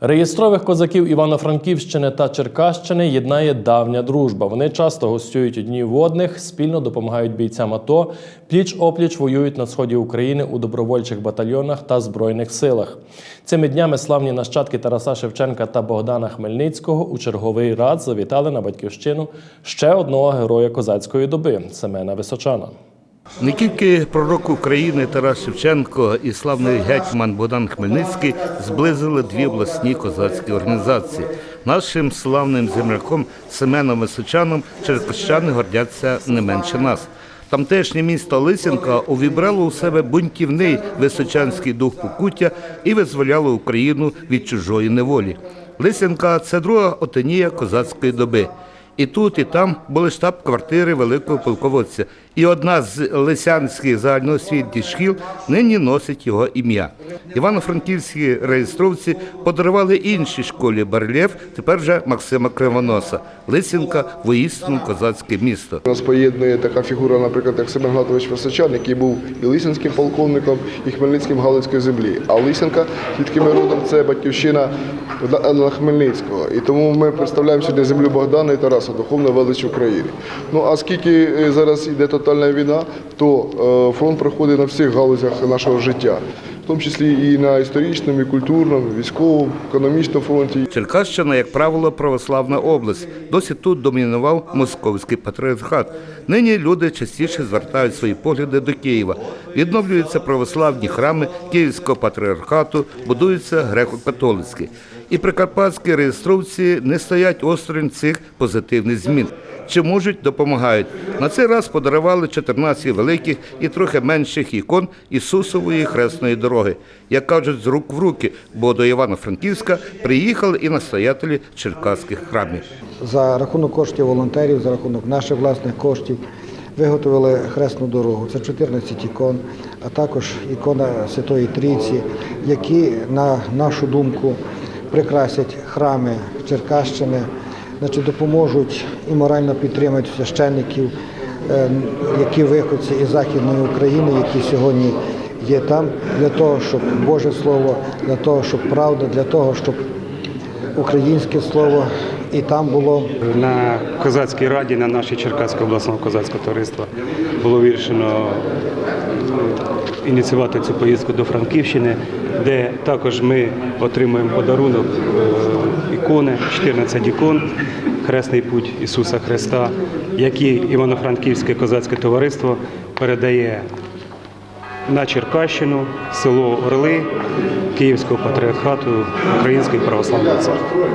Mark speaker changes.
Speaker 1: Реєстрових козаків Івано-Франківщини та Черкащини єднає давня дружба. Вони часто гостюють у дні водних, спільно допомагають бійцям АТО, пліч опліч воюють на сході України у добровольчих батальйонах та збройних силах. Цими днями славні нащадки Тараса Шевченка та Богдана Хмельницького у черговий раз завітали на батьківщину ще одного героя козацької доби Семена Височана.
Speaker 2: Не тільки пророк України Тарас Шевченко і славний гетьман Богдан Хмельницький зблизили дві обласні козацькі організації. Нашим славним земляком Семеном Височаном черкащани гордяться не менше нас. Тамтешнє місто Лисенка увібрало у себе бунтівний височанський дух покуття і визволяло Україну від чужої неволі. Лисенка це друга отенія козацької доби. І тут, і там були штаб-квартири великого полководця. І одна з лисянських загальноосвітніх шкіл нині носить його ім'я. Івано-Франківські реєстровці подарували іншій школі барельєф, тепер вже Максима Кривоноса. Лисенка воїстину козацьке місто.
Speaker 3: Нас поєднує така фігура, наприклад, як Семен Гнатович Височан, який був і Лисинським полковником, і Хмельницьким Галицької землі. А Лисенка, звідки ми родом, це батьківщина Богдана Хмельницького. І тому ми представляємо сьогодні землю Богдана і Тараса, духовна велич України. Ну а скільки е, зараз йде тотальна війна, то е, фронт проходить на всіх галузях нашого життя, в тому числі і на історичному, і культурному, військовому, економічному фронті.
Speaker 2: Черкащина, як правило, православна область. Досі тут домінував московський патріархат. Нині люди частіше звертають свої погляди до Києва. Відновлюються православні храми Київського патріархату, будуються греко-католицькі. І прикарпатські реєстровці не стоять осторонь цих позитивних змін. Чи можуть допомагають. На цей раз подарували 14 великих і трохи менших ікон Ісусової хресної дороги, як кажуть, з рук в руки, бо до Івано-Франківська приїхали і настоятелі черкаських храмів.
Speaker 4: за рахунок коштів волонтерів, за рахунок наших власних коштів виготовили хресну дорогу. Це 14 ікон, а також ікона Святої Трійці, які, на нашу думку, прикрасять храми Черкащини, значить, допоможуть і морально підтримують священників, е, які виходці із Західної України, які сьогодні є там, для того, щоб Боже Слово, для того, щоб правда, для того, щоб українське слово і там було.
Speaker 5: На козацькій раді на нашій Черкаського обласного козацького товариства було вирішено ініціювати цю поїздку до Франківщини, де також ми отримуємо подарунок е, ікони, 14 ікон, Хресний путь Ісуса Христа, які Івано-Франківське козацьке товариство передає на Черкащину, село Орли Київського патріархату Української православної церкви.